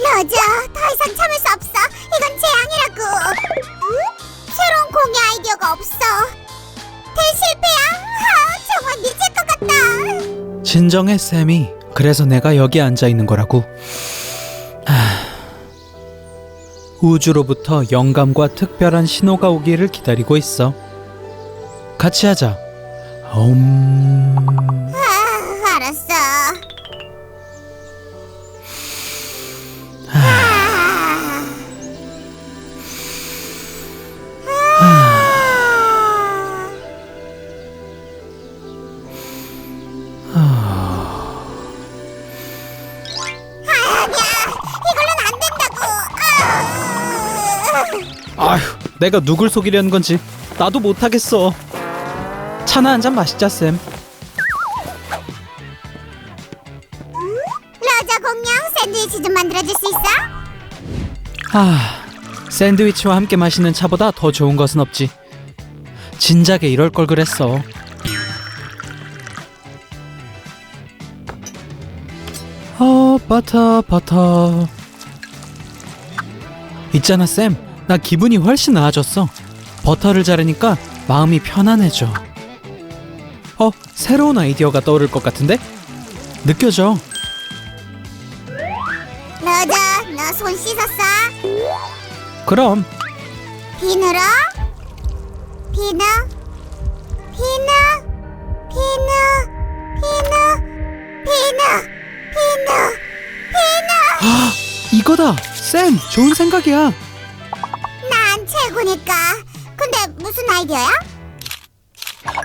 러저, 더 이상 참을 수 없어. 이건 재앙이라고. 새로운 공예 아이디어가 없어. 대실패야. 아, 정말 미칠 것 같다. 진정해 쌤이 그래서 내가 여기 앉아 있는 거라고 하... 우주로부터 영감과 특별한 신호가 오기를 기다리고 있어 같이 하자 음... 내가 누굴 속이려는 건지 나도 못하겠어 차나 한 잔 마시자 쌤 러저 공룡 샌드위치 좀 만들어줄 수 있어? 아, 샌드위치와 함께 마시는 차보다 더 좋은 것은 없지. 진작에 이럴 걸 그랬어. 어, 버터, 버터. 있잖아, 쌤. 나 기분이 훨씬 나아졌어. 버터를 자르니까 마음이 편안해져. 어, 새로운 아이디어가 떠오를 것 같은데? 느껴져. 러저, 너손 씻었어? 그럼 비누로? 비누? 비누? 비누? 비누? 비누? 비누? 비누? 이거다. 쌤, 좋은 생각이야. 난 최고니까. 근데 무슨 아이디어야?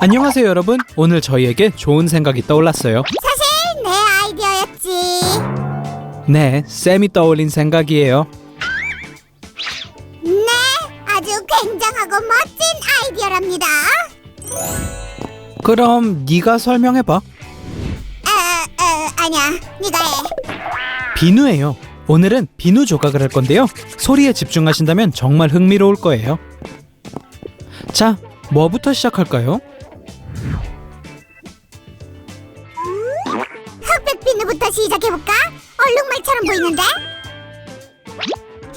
안녕하세요, 여러분. 오늘 저희에게 좋은 생각이 떠올랐어요. 사실 내 아이디어였지. 네, 쌤이 떠올린 생각이에요. 네, 아주 굉장하고 멋진 아이디어랍니다. 그럼 네가 설명해 봐. 어, 어, 아니야, 네가 해. 비누예요. 오늘은 비누 조각을 할 건데요. 소리에 집중하신다면 정말 흥미로울 거예요. 자, 뭐부터 시작할까요? 흑백 비누부터 시작해볼까? 얼룩말처럼 보이는데?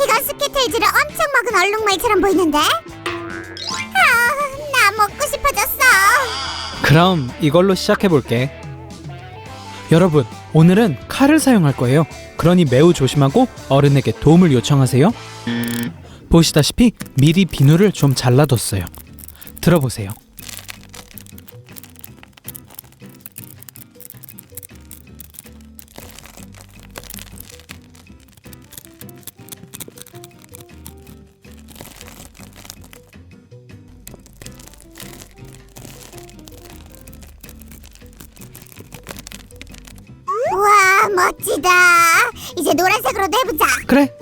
이건 스키틀즈를 엄청 먹은 얼룩말처럼 보이는데? 아, 나 먹고 싶어졌어. 그럼 이걸로 시작해 볼게. 여러분, 오늘은 칼을 사용할 거예요. 그러니 매우 조심하고 어른에게 도움을 요청하세요. 보시다시피 미리 비누를 좀 잘라뒀어요. 들어보세요. 멋지다. 이제 노란색으로도 해보자. 그래,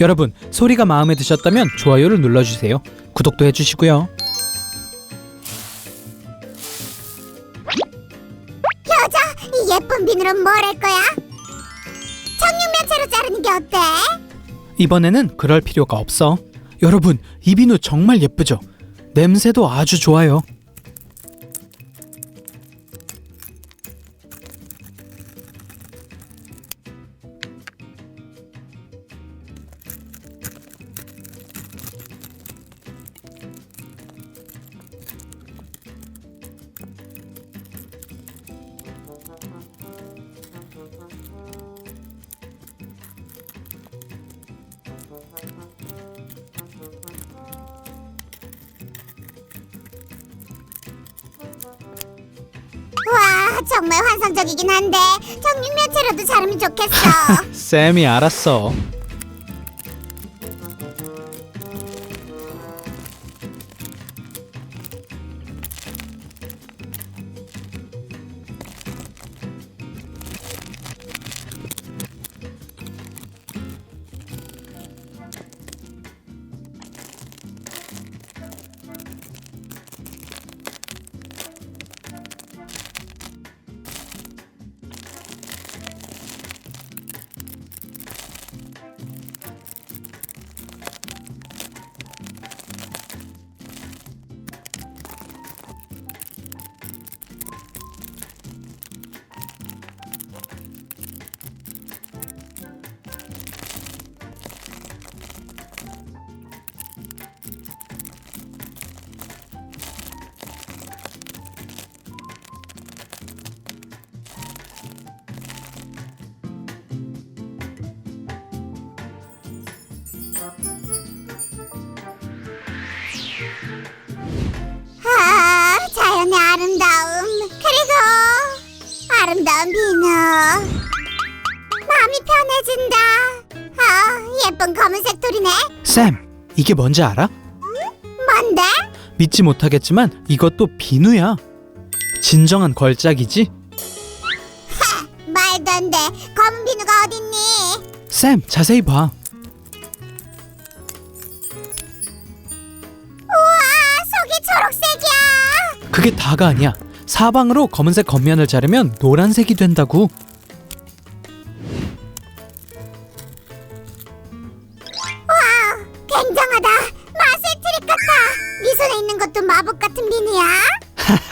여러분 소리가 마음에 드셨다면 좋아요를 눌러주세요. 구독도 해주시고요. 여자, 이 예쁜 비누로 뭘 할 거야? 청육면체로 자르는 게 어때? 이번에는 그럴 필요가 없어. 여러분 이 비누 정말 예쁘죠? 냄새도 아주 좋아요. 정말 환상적이긴 한데 청육면체로도 자르면 좋겠어. 쌤이 알았어. 비누. 마음이 편해진다. 아, 예쁜 검은색 돌이네. 쌤, 이게 뭔지 알아? 뭔데? 믿지 못하겠지만 이것도 비누야. 진정한 걸작이지? 말도 안 돼. 검은 비누가 어딨니? 쌤, 자세히 봐. 우와, 속이 초록색이야. 그게 다가 아니야. 사방으로 검은색 겉면을 자르면 노란색이 된다고. 와, 굉장하다. 마술 트릭 같아. 네 손에 있는 것도 마법 같은 비누야?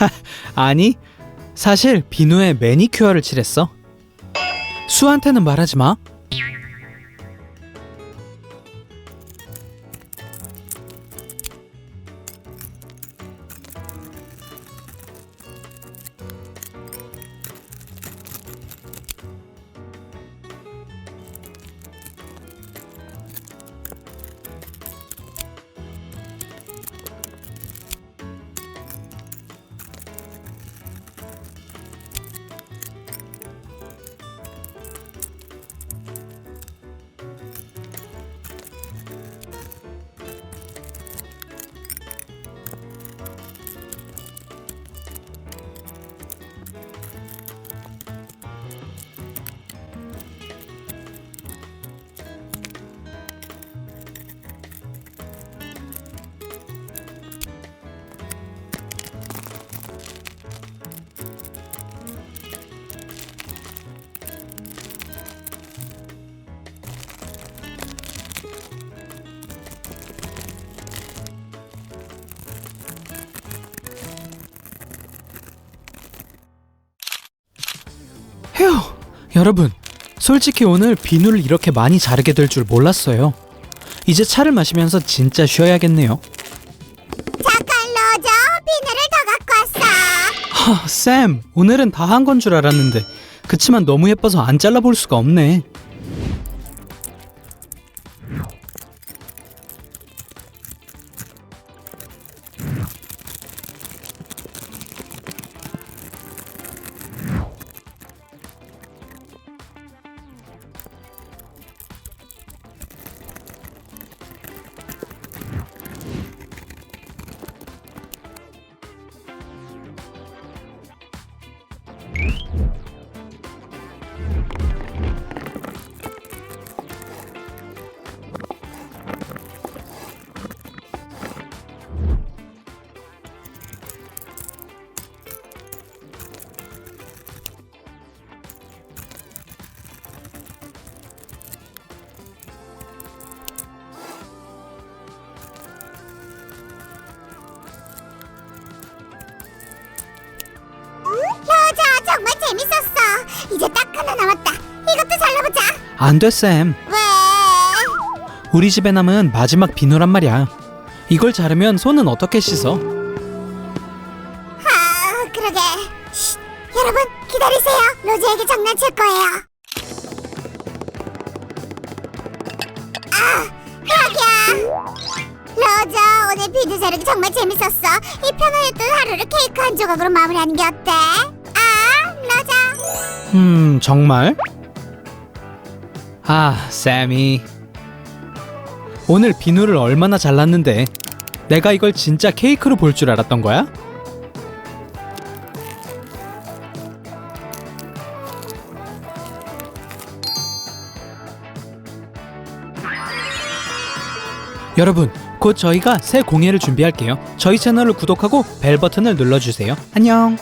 아니, 사실 비누에 매니큐어를 칠했어. 수한테는 말하지 마. 휴, 여러분, 솔직히 오늘 비누를 이렇게 많이 자르게 될 줄 몰랐어요. 이제 차를 마시면서 진짜 쉬어야겠네요. 잠깐 로저, 비누를 더 갖고 왔어. 하, 쌤, 오늘은 다 한 건 줄 알았는데 그치만 너무 예뻐서 안 잘라볼 수가 없네. 이제 딱 하나 남았다. 이것도 잘라보자. 안 돼, 쌤. 왜? 우리 집에 남은 마지막 비누란 말이야. 이걸 자르면 손은 어떻게 씻어? 아, 그러게. 쉿, 여러분 기다리세요. 로즈에게 장난칠 거예요. 아, 그러게요. 로즈 오늘 비드 자르기 정말 재밌었어. 이 편안했던 하루를 케이크 한 조각으로 마무리하는 게 어때? 음, 정말? 아, 쌤이. 오늘 비누를 얼마나 잘랐는데 내가 이걸 진짜 케이크로 볼 줄 알았던 거야? 여러분, 곧 저희가 새 공예를 준비할게요. 저희 채널을 구독하고 벨 버튼을 눌러주세요. 안녕!